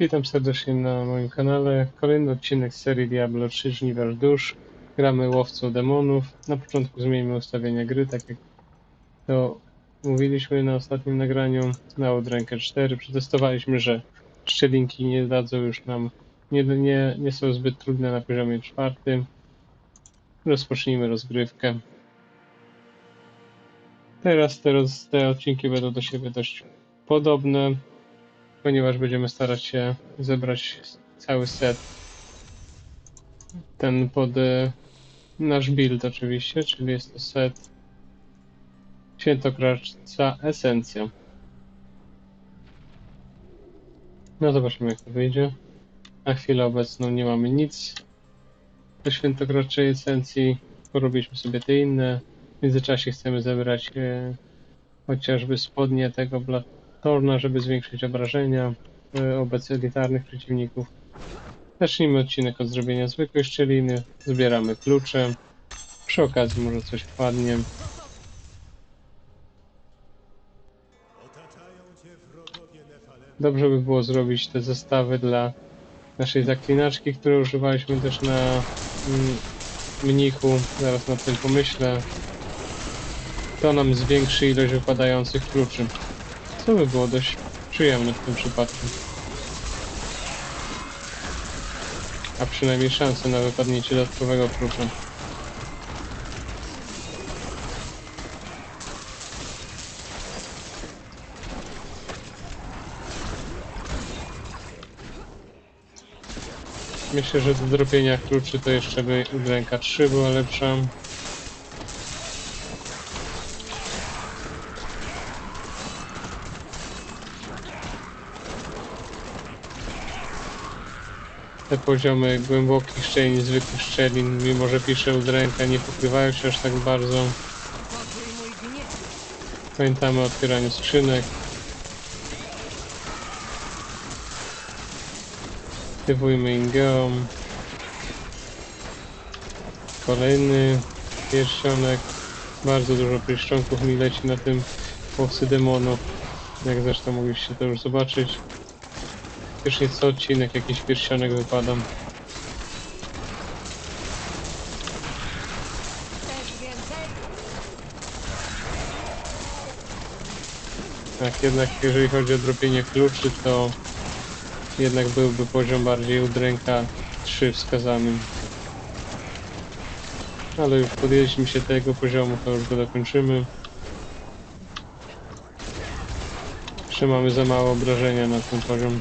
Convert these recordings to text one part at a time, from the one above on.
Witam serdecznie na moim kanale. Kolejny odcinek serii Diablo 3 Żniwiarz Dusz. Gramy łowcą demonów. Na początku zmienimy ustawienia gry, tak jak to mówiliśmy na ostatnim nagraniu. Na odrękę 4 przetestowaliśmy, że szczelinki nie dadzą już nam, nie, nie, nie są zbyt trudne na poziomie czwartym. Rozpocznijmy rozgrywkę. Teraz te odcinki będą do siebie dość podobne ponieważ będziemy starać się zebrać cały set. Ten pod e, nasz build oczywiście, czyli jest to set Świętokradzca Esencja. No zobaczymy jak to wyjdzie. Na chwilę obecną nie mamy nic do Świętokradzkiej Esencji. Porobiliśmy sobie te inne. W międzyczasie chcemy zebrać e, chociażby spodnie tego Blackthorna, żeby zwiększyć obrażenia e, wobec elitarnych przeciwników. Zacznijmy odcinek od zrobienia zwykłej szczeliny. Zbieramy klucze. Przy okazji może coś wpadnie. Dobrze by było zrobić te zestawy dla naszej zaklinaczki, które używaliśmy też na mm, mnichu. Zaraz nad tym pomyślę. To nam zwiększy ilość wypadających kluczy. Co by było dość przyjemne w tym przypadku. A przynajmniej szanse na wypadnięcie dodatkowego klucza. Myślę, że do dropienia kluczy to jeszcze by ręka 3 była lepsza. Te poziomy głębokich szczelin, zwykłych szczelin, mimo że piszę udręka, nie pokrywają się aż tak bardzo. Pamiętamy o otwieraniu skrzynek. Aktywujmy Ingeom. Kolejny pierścionek. Bardzo dużo pierścionków mi leci na tym łowcy demonów. Jak zresztą mogliście to już zobaczyć. Już co odcinek jakiś pierścionek wypada. Chcesz więcej? Tak, jednak jeżeli chodzi o dropienie kluczy, to jednak byłby poziom bardziej udręka 3 wskazany. Ale już podjęliśmy się tego poziomu, to już go dokończymy. Jeszcze mamy za mało obrażenia na ten poziom.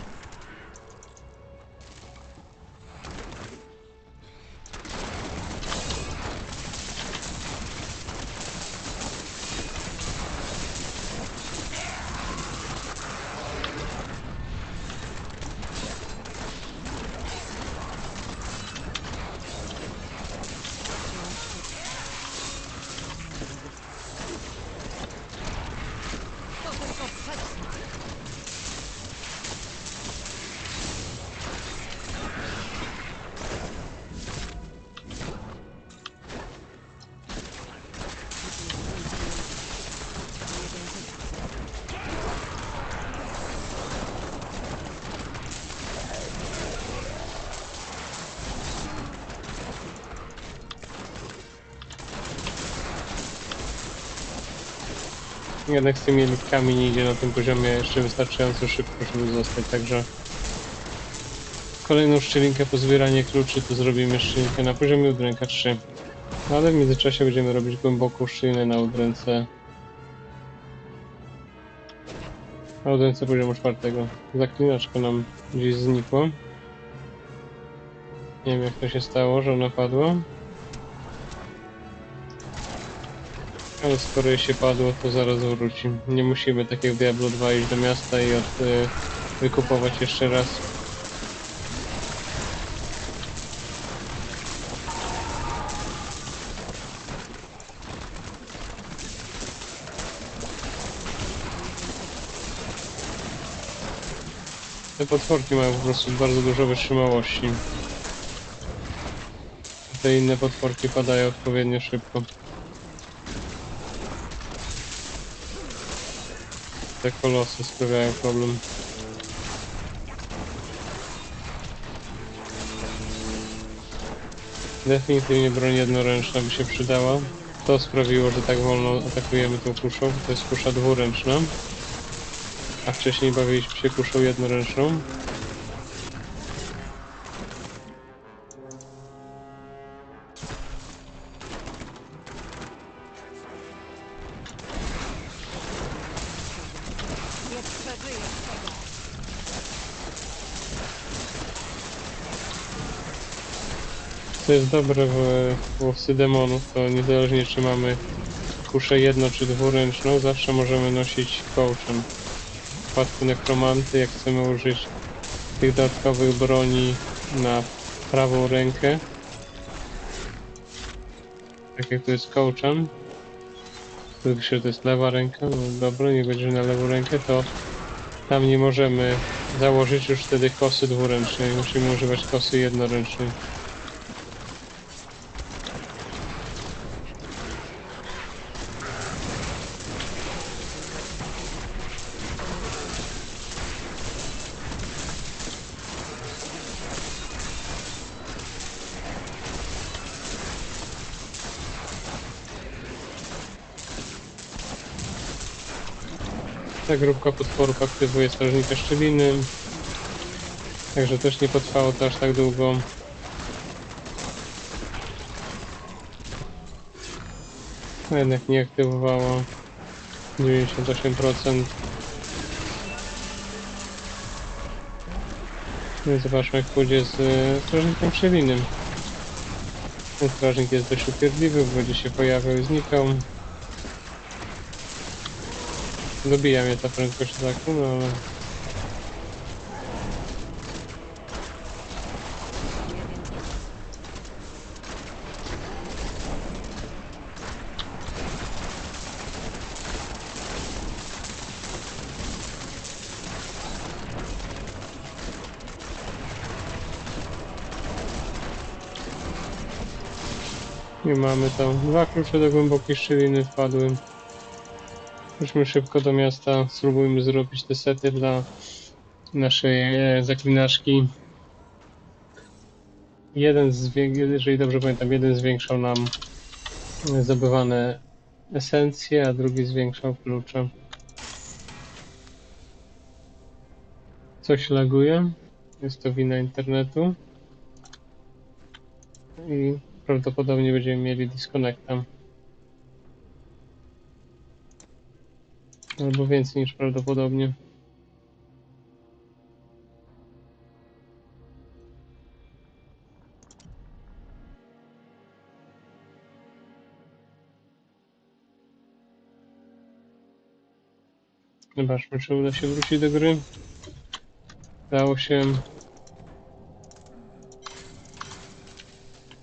Jednak z tymi elitkami nie idzie na tym poziomie jeszcze wystarczająco szybko, żeby zostać, także kolejną szczelinkę po zbieranie kluczy to zrobimy szczelinkę na poziomie udręka 3. No ale w międzyczasie będziemy robić głęboką szczelinę na udręce na udręce poziomu czwartego. Zaklinaczka nam gdzieś znikła. Nie wiem jak to się stało, że ona padła. Ale skoro się padło, to zaraz wróci. Nie musimy tak jak Diablo 2 iść do miasta i od, y, wykupować jeszcze raz. Te potworki mają po prostu bardzo dużo wytrzymałości. Te inne potworki padają odpowiednio szybko. te kolosy sprawiają problem. Definitywnie broń jednoręczna by się przydała. To sprawiło, że tak wolno atakujemy tą kuszą. To jest kusza dwuręczna. A wcześniej bawiliśmy się kuszą jednoręczną. Co jest dobre w łowcy demonów, to niezależnie czy mamy kuszę jedno czy dwuręczną, zawsze możemy nosić kołczem. W przypadku nekromanty, jak chcemy użyć tych dodatkowych broni na prawą rękę, tak jak to jest kołczem, że to jest lewa ręka, no dobra, nie będzie na lewą rękę, to tam nie możemy założyć już wtedy kosy dwuręcznej, musimy używać kosy jednoręcznej. Ta grupka potworów aktywuje strażnika szczeliny. Także też nie potrwało to aż tak długo. No jednak nie aktywowało. 98%. No i zobaczmy jak pójdzie z e, strażnikiem szczeliny. Ten strażnik jest dość upierdliwy, będzie się pojawiał i znikał. Dobija mnie ta prędkość ataku, no ale... I mamy tam dwa klucze do głębokiej szczeliny wpadły. Chodźmy szybko do miasta, spróbujmy zrobić te sety dla naszej e. Jeden zwię- jeżeli dobrze pamiętam, jeden zwiększał nam zdobywane esencje, a drugi zwiększał klucze. Coś laguje. Jest to wina internetu. I prawdopodobnie będziemy mieli disconnecta. Albo więcej niż prawdopodobnie. Zobaczmy, czy uda się wrócić do gry. Dało się.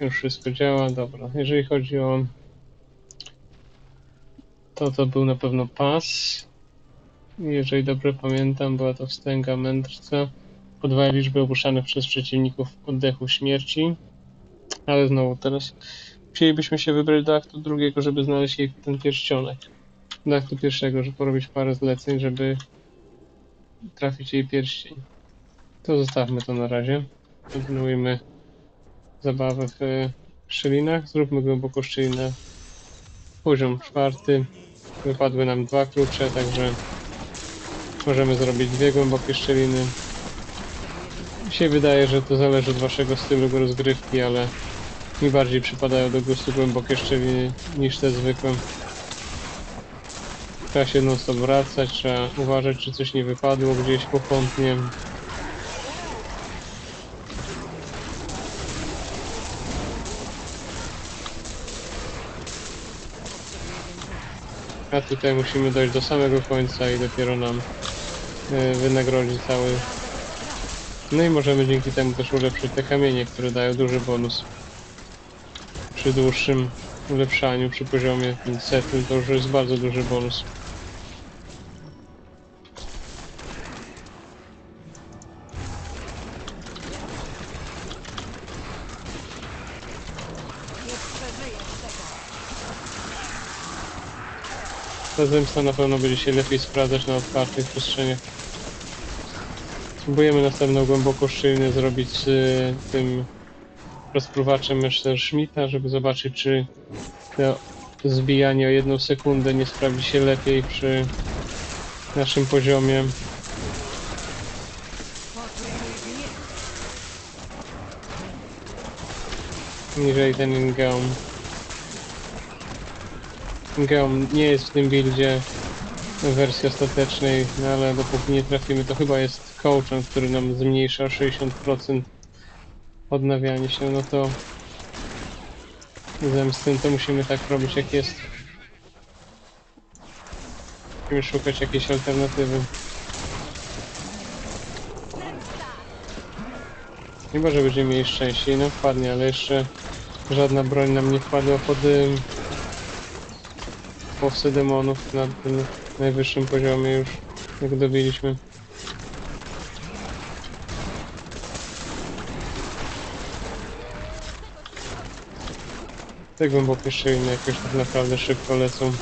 Już wszystko działa, dobra. Jeżeli chodzi o to, to był na pewno pas. Jeżeli dobrze pamiętam, była to wstęga mędrca. Podwaja liczbę opuszczanych przez przeciwników oddechu śmierci. Ale znowu teraz chcielibyśmy się wybrać do aktu drugiego, żeby znaleźć jej ten pierścionek. Do aktu pierwszego, żeby porobić parę zleceń, żeby trafić jej pierścień. To zostawmy to na razie. Kontynuujmy zabawę w szczelinach. Zróbmy głęboko szczelinę. Poziom czwarty. Wypadły nam dwa klucze, także możemy zrobić dwie głębokie szczeliny. Mi się wydaje, że to zależy od waszego stylu rozgrywki, ale mi bardziej przypadają do gustu głębokie szczeliny niż te zwykłe. Trzeba się non stop wracać, trzeba uważać, czy coś nie wypadło gdzieś pokątnie. A tutaj musimy dojść do samego końca i dopiero nam wynagrodzi cały. No i możemy dzięki temu też ulepszyć te kamienie, które dają duży bonus. Przy dłuższym ulepszaniu, przy poziomie setnym, to już jest bardzo duży bonus. Zemsta na pewno będzie się lepiej sprawdzać na otwartych przestrzeniach. Spróbujemy następną głęboko szczelinę zrobić y, tym rozpruwaczem jeszcze Schmidta, żeby zobaczyć, czy to zbijanie o jedną sekundę nie sprawdzi się lepiej przy naszym poziomie. Niżej ten Ingeum. Ingeum nie jest w tym buildzie wersji ostatecznej, no ale dopóki nie trafimy, to chyba jest coachem, który nam zmniejsza o 60% odnawianie się, no to zamiast tym to musimy tak robić jak jest. Musimy szukać jakiejś alternatywy. Chyba, że będziemy mieli szczęście i nam wpadnie, ale jeszcze żadna broń nam nie wpadła pod ym, powsy demonów na tym najwyższym poziomie już, jak dobiliśmy. Te głębokie szyjne jakoś tak naprawdę szybko lecą.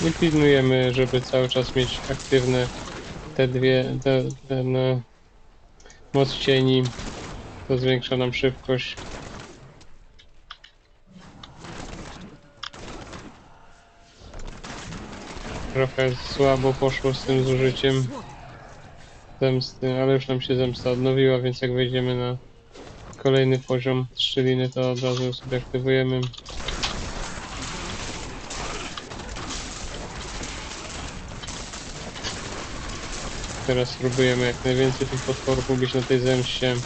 I pilnujemy, żeby cały czas mieć aktywne te dwie, te, ten e, moc cieni. To zwiększa nam szybkość. Trochę słabo poszło z tym zużyciem zemsty, ale już nam się zemsta odnowiła, więc jak wejdziemy na kolejny poziom strzeliny, to od razu sobie aktywujemy. Teraz spróbujemy jak najwięcej tych potworów ubić na tej zemście.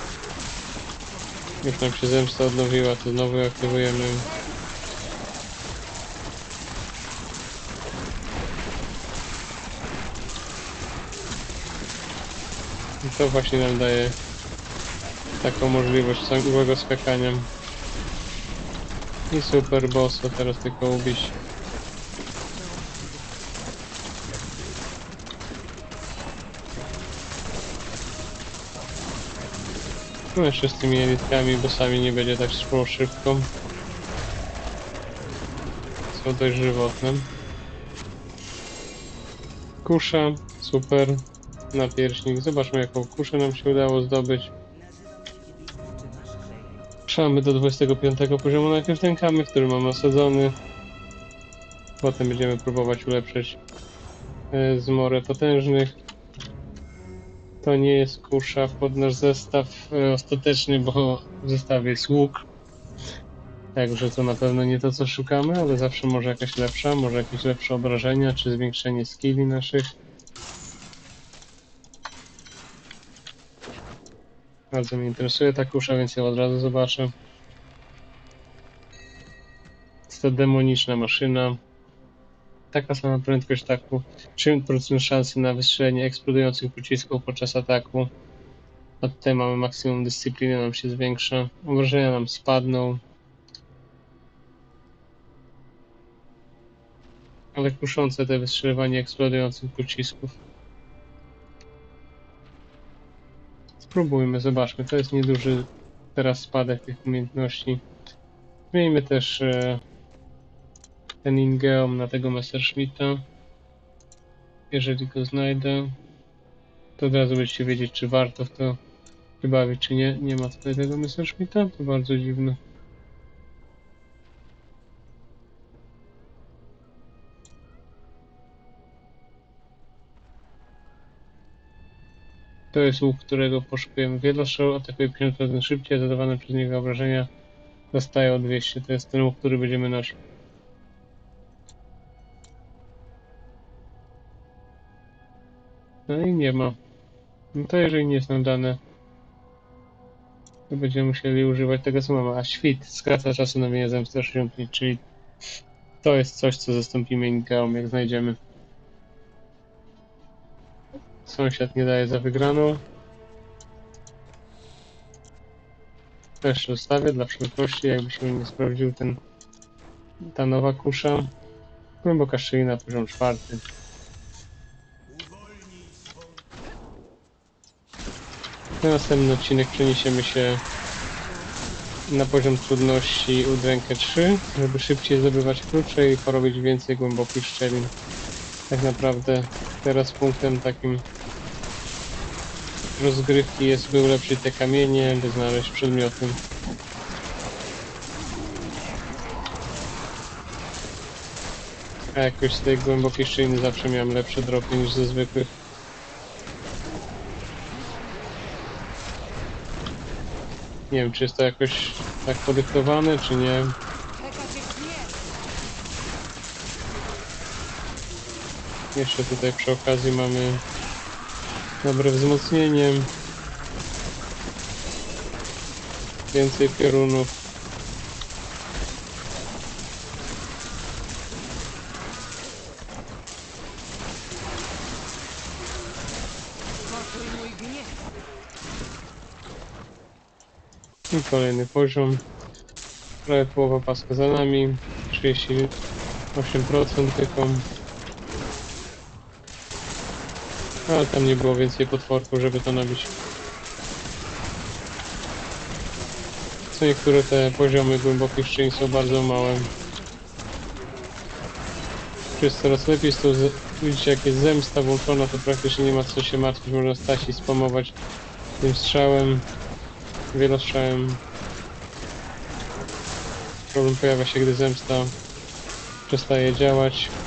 Już nam się zemsta odnowiła, to znowu aktywujemy. I to właśnie nam daje taką możliwość ciągłego skakania. I super bossa teraz tylko ubić. No jeszcze z tymi elitkami, bossami nie będzie tak szybko. Są dość żywotne. Kusza, super. Napierśnik. Zobaczmy jaką kuszę nam się udało zdobyć. Ruszamy do 25 poziomu najpierw ten kamyk, który mamy osadzony. Potem będziemy próbować ulepszyć e, zmorę potężnych. To nie jest kusza pod nasz zestaw e, ostateczny, bo w zestawie jest łuk. Także to na pewno nie to co szukamy, ale zawsze może jakaś lepsza, może jakieś lepsze obrażenia, czy zwiększenie skilli naszych. Bardzo mnie interesuje ta kusza, więc ją od razu zobaczę. Jest to demoniczna maszyna. Taka sama prędkość ataku. 3% szansy na wystrzelenie eksplodujących pocisków podczas ataku. Od tutaj mamy maksimum dyscypliny, nam się zwiększa. Obrażenia nam spadną. Ale kuszące te wystrzeliwanie eksplodujących pocisków. Spróbujmy, zobaczmy. To jest nieduży teraz spadek tych umiejętności. Zmieńmy też e, ten Ingeum na tego Messerschmitta. Jeżeli go znajdę, to od razu będziecie wiedzieć, czy warto w to się bawić, czy nie. Nie ma tutaj tego Messerschmitta, to bardzo dziwne. To jest łuk, którego poszukujemy. Wielostrzał atakuje 50% szybciej, zadawane przez niego obrażenia dostaje o 200. To jest ten łuk, który będziemy nosić. No i nie ma. No to jeżeli nie nam dane, to będziemy musieli używać tego co mamy. A świt skraca czasu na mienie zemsty o 60 dni, czyli to jest coś, co zastąpimy Ingeum, jak znajdziemy. Sąsiad nie daje za wygraną. Też zostawię dla wszelkości, jakby się nie sprawdził ten ta nowa kusza. Głęboka szyjna, poziom czwarty. Na następny odcinek przeniesiemy się na poziom trudności udrękę 3, żeby szybciej zdobywać klucze i porobić więcej głębokich szczelin. Tak naprawdę teraz punktem takim rozgrywki jest, by ulepszyć te kamienie, by znaleźć przedmioty. A jakoś z tej głębokiej szczeliny zawsze miałem lepsze dropy niż ze zwykłych. Nie wiem, czy jest to jakoś tak podyktowane, czy nie. Jeszcze tutaj przy okazji mamy dobre wzmocnienie. Więcej piorunów. Poczuj mój gniew. I kolejny poziom. Prawie połowa paska za nami. 38% tylko. Ale tam nie było więcej potworków, żeby to nabić. Co niektóre te poziomy głębokich szczelin są bardzo małe. Tu jest coraz lepiej, z... widzicie jak jest zemsta włączona, to praktycznie nie ma co się martwić, można stać i spamować tym strzałem, wielostrzałem. Problem pojawia się, gdy zemsta przestaje działać.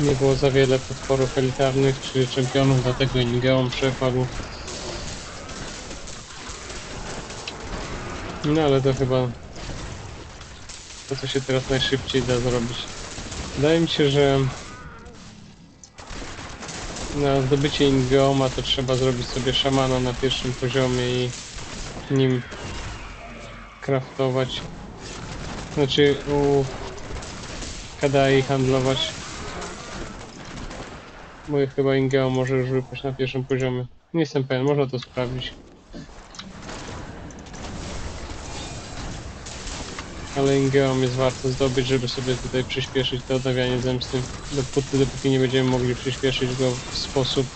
Nie było za wiele potworów elitarnych czy czempionów, dlatego Ingeon przepadł. No ale to chyba to, co się teraz najszybciej da zrobić. Wydaje mi się, że na zdobycie Ingeoma to trzeba zrobić sobie szamana na pierwszym poziomie i nim craftować. Znaczy u Kadai handlować. Bo chyba Ingeo może już wypaść na pierwszym poziomie. Nie jestem pewien, można to sprawdzić. Ale Ingeom jest warto zdobyć, żeby sobie tutaj przyspieszyć to odnawianie zemsty. Dopóty, dopóki nie będziemy mogli przyspieszyć go w sposób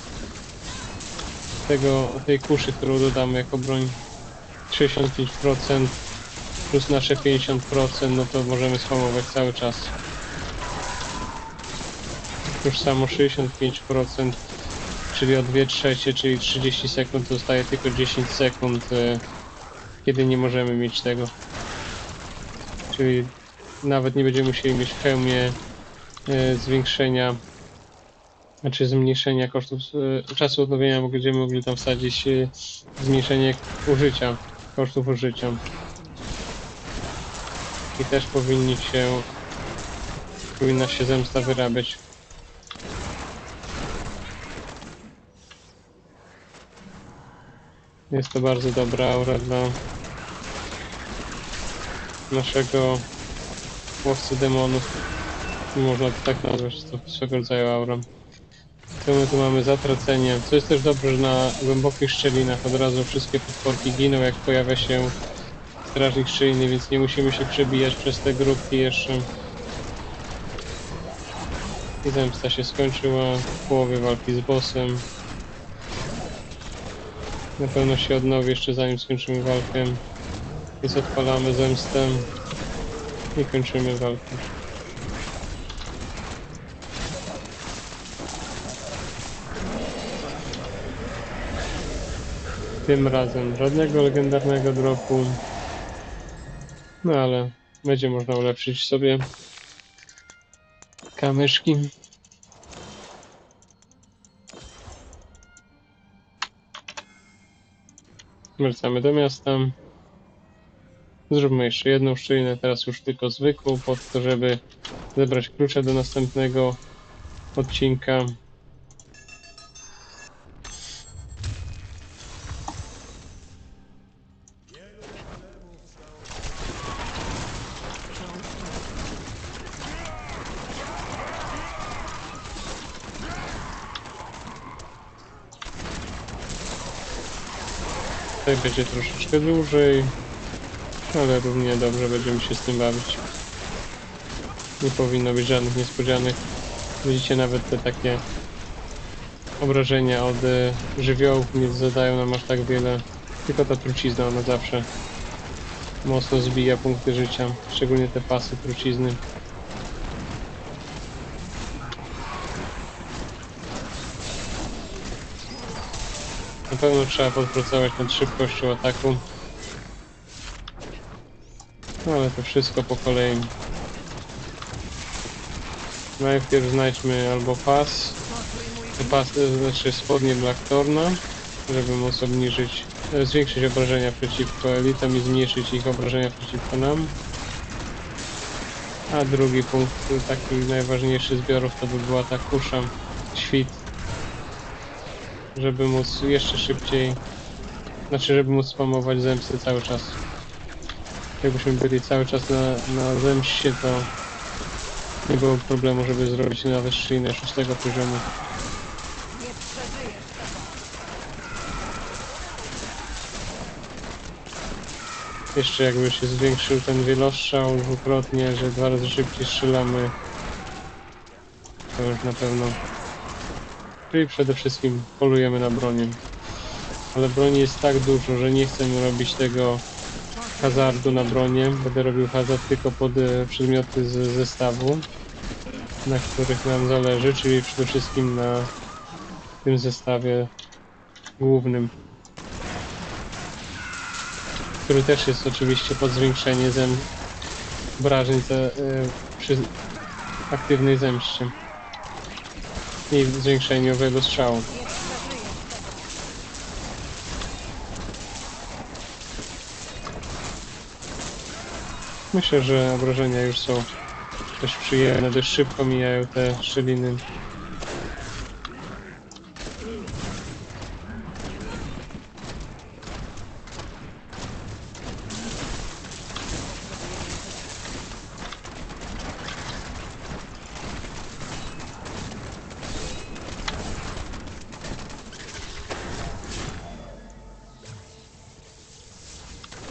tego, tej kuszy, którą dodamy jako broń 65% plus nasze 50%, no to możemy spamować cały czas. Już samo 65%, czyli o 2 trzecie, czyli 30 sekund zostaje tylko 10 sekund, e, kiedy nie możemy mieć tego. Czyli nawet nie będziemy musieli mieć w hełmie e, zwiększenia, znaczy zmniejszenia kosztów e, czasu odnowienia, bo będziemy mogli tam wsadzić zmniejszenie użycia, kosztów użycia. I też powinni się, powinna się zemsta wyrabiać. Jest to bardzo dobra aura dla naszego łowcy demonów. Można to tak nazwać, to swego rodzaju aura. To my tu mamy zatracenie. Co jest też dobrze, że na głębokich szczelinach od razu wszystkie potworki giną, jak pojawia się strażnik szczeliny, więc nie musimy się przebijać przez te grupki jeszcze. I zemsta się skończyła w połowie walki z bossem. Na pewno się odnowi jeszcze zanim skończymy walkę. Więc odpalamy zemstę i kończymy walkę. Tym razem żadnego legendarnego dropu. No ale będzie można ulepszyć sobie kamyszki. Wracamy do miasta. Zróbmy jeszcze jedną szczelinę, teraz już tylko zwykłą, po to, żeby zebrać klucze do następnego odcinka. Będzie troszeczkę dłużej, ale równie dobrze będziemy się z tym bawić. Nie powinno być żadnych niespodzianek. Widzicie nawet te takie obrażenia od e, żywiołów nie zadają nam aż tak wiele. Tylko ta trucizna, ona zawsze mocno zbija punkty życia, szczególnie te pasy trucizny. Na pewno trzeba podpracować nad szybkością ataku. No ale to wszystko po kolei. Najpierw znajdźmy albo pas, pas, znaczy spodnie Blackthorna, żeby móc obniżyć, e, zwiększyć obrażenia przeciwko elitom i zmniejszyć ich obrażenia przeciwko nam. A drugi punkt, taki najważniejszy zbiorów, to by była ta kusza, świt. Żeby móc jeszcze szybciej, znaczy żeby móc spamować zemsty cały czas. Jakbyśmy byli cały czas na, na zemście, to nie było problemu, żeby zrobić nawet szczelinę szóstego poziomu. Jeszcze jakby się zwiększył ten wielostrzał dwukrotnie, że dwa razy szybciej strzelamy, to już na pewno. Czyli przede wszystkim polujemy na bronię. Ale broni jest tak dużo, że nie chcę robić tego hazardu na bronię. Będę robił hazard tylko pod e, przedmioty z zestawu, na których nam zależy, czyli przede wszystkim na tym zestawie głównym który też jest oczywiście pod zwiększenie zem obrażeń te, y, przy aktywnej zemście i zwiększeniu owego strzału. Myślę, że obrażenia już są dość przyjemne, dość szybko mijają te szczeliny.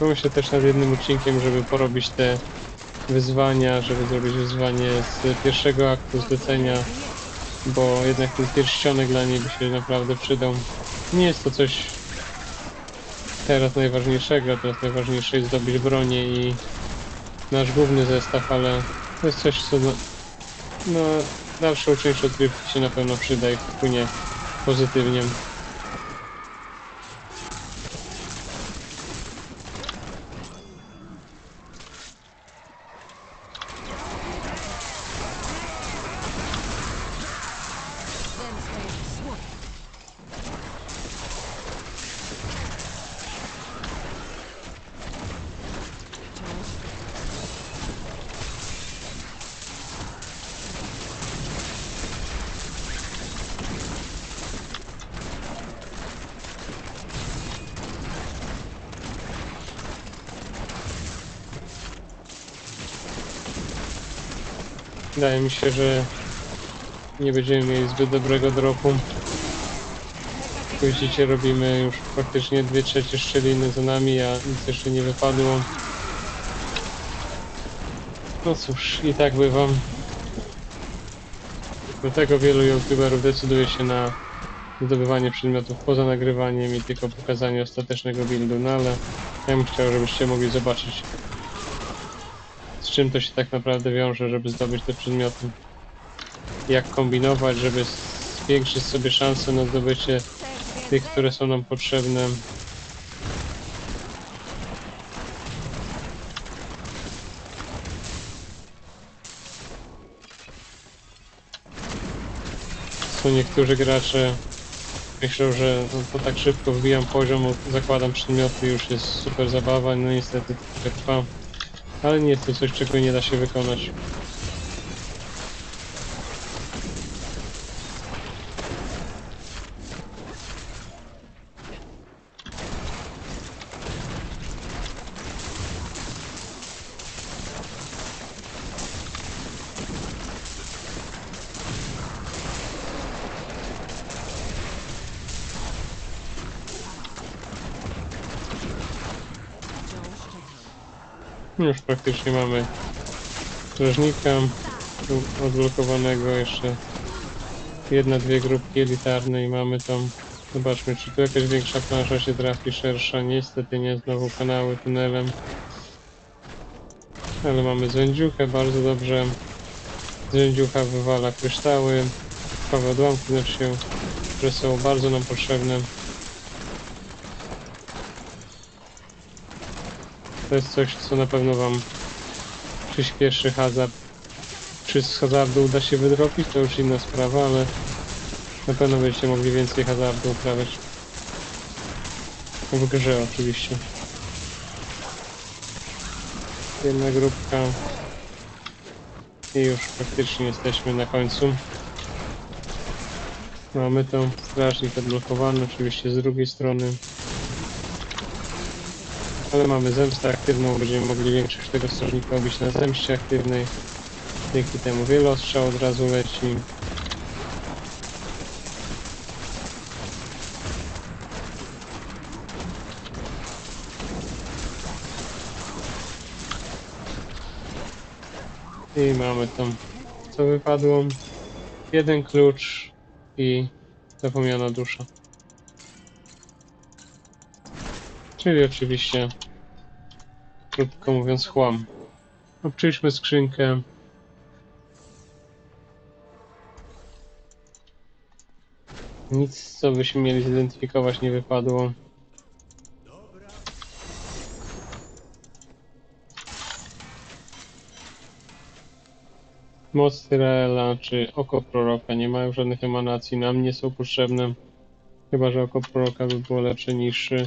Pomyślę też nad jednym odcinkiem, żeby porobić te wyzwania, żeby zrobić wyzwanie z pierwszego aktu zlecenia, bo jednak ten pierścionek dla niej by się naprawdę przydał. Nie jest to coś teraz najważniejszego, teraz najważniejsze jest zdobyć bronię i nasz główny zestaw, ale to jest coś, co na, na dalszą część odgrywki się na pewno przyda i wpłynie pozytywnie. Wydaje mi się, że nie będziemy mieli zbyt dobrego dropu. Widzicie, robimy już praktycznie dwie trzecie szczeliny za nami, a nic jeszcze nie wypadło. No cóż, i tak bywa. Dlatego wielu youtuberów decyduje się na zdobywanie przedmiotów poza nagrywaniem i tylko pokazanie ostatecznego buildu, no ale ja bym chciał, żebyście mogli zobaczyć czym to się tak naprawdę wiąże, żeby zdobyć te przedmioty. Jak kombinować, żeby zwiększyć sobie szanse na zdobycie tych, które są nam potrzebne. Są niektórzy gracze myślą, że no, to tak szybko wbijam poziom, zakładam przedmioty, już jest super zabawa, no niestety to trwa. Ale nie jest to coś, czego nie da się wykonać. Już praktycznie mamy strażnika odblokowanego jeszcze jedna, dwie grupki elitarne i mamy tam zobaczmy czy tu jakaś większa plansza się trafi, szersza, niestety nie, znowu kanały tunelem. Ale mamy zędziuchę, bardzo dobrze. Zędziucha wywala kryształy. Krwawe odłamki znaczy się, które są bardzo nam potrzebne to jest coś co na pewno wam przyspieszy hazard czy z hazardu uda się wydropić, to już inna sprawa, ale na pewno będziecie mogli więcej hazardu uprawiać. W grze oczywiście. Jedna grupka. I już praktycznie jesteśmy na końcu. Mamy to strażnik odblokowany, oczywiście z drugiej strony. Ale mamy zemstę aktywną, będziemy mogli większość tego strażnika robić na zemście aktywnej. Dzięki temu wielostrzał od razu leci. I mamy tam, co wypadło. Jeden klucz i zapomniana dusza. Czyli oczywiście, krótko mówiąc, chłam. Obczyliśmy skrzynkę. Nic, co byśmy mieli zidentyfikować, nie wypadło. Moc Tyraela czy oko proroka nie mają żadnych emanacji, nam nie są potrzebne. Chyba, że oko proroka by było lepsze niż y,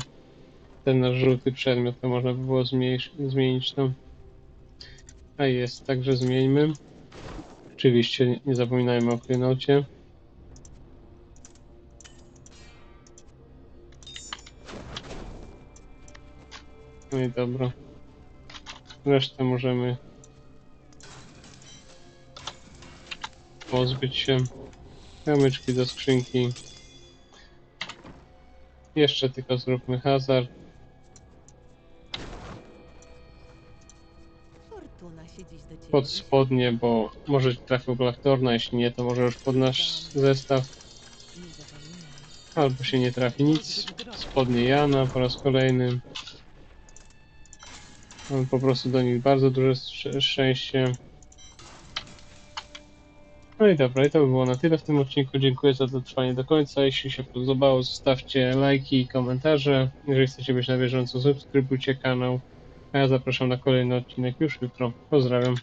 ten żółty przedmiot, to można by było zmienić to. A jest, także zmieńmy. Oczywiście nie zapominajmy o klinocie. No i dobra. Resztę możemy pozbyć się. Kamyczki do skrzynki. Jeszcze tylko zróbmy hazard. Pod spodnie, bo może trafił Blacktorna, jeśli nie, to może już pod nasz zestaw. Albo się nie trafi nic. Spodnie Jana po raz kolejny. Mam po prostu do nich bardzo duże szcz- szczęście. No i dobra, i to by było na tyle w tym odcinku. Dziękuję za dotrwanie do końca. Jeśli się podobało, zostawcie lajki i komentarze. Jeżeli chcecie być na bieżąco, subskrybujcie kanał. A ja zapraszam na kolejny odcinek już jutro. Pozdrawiam.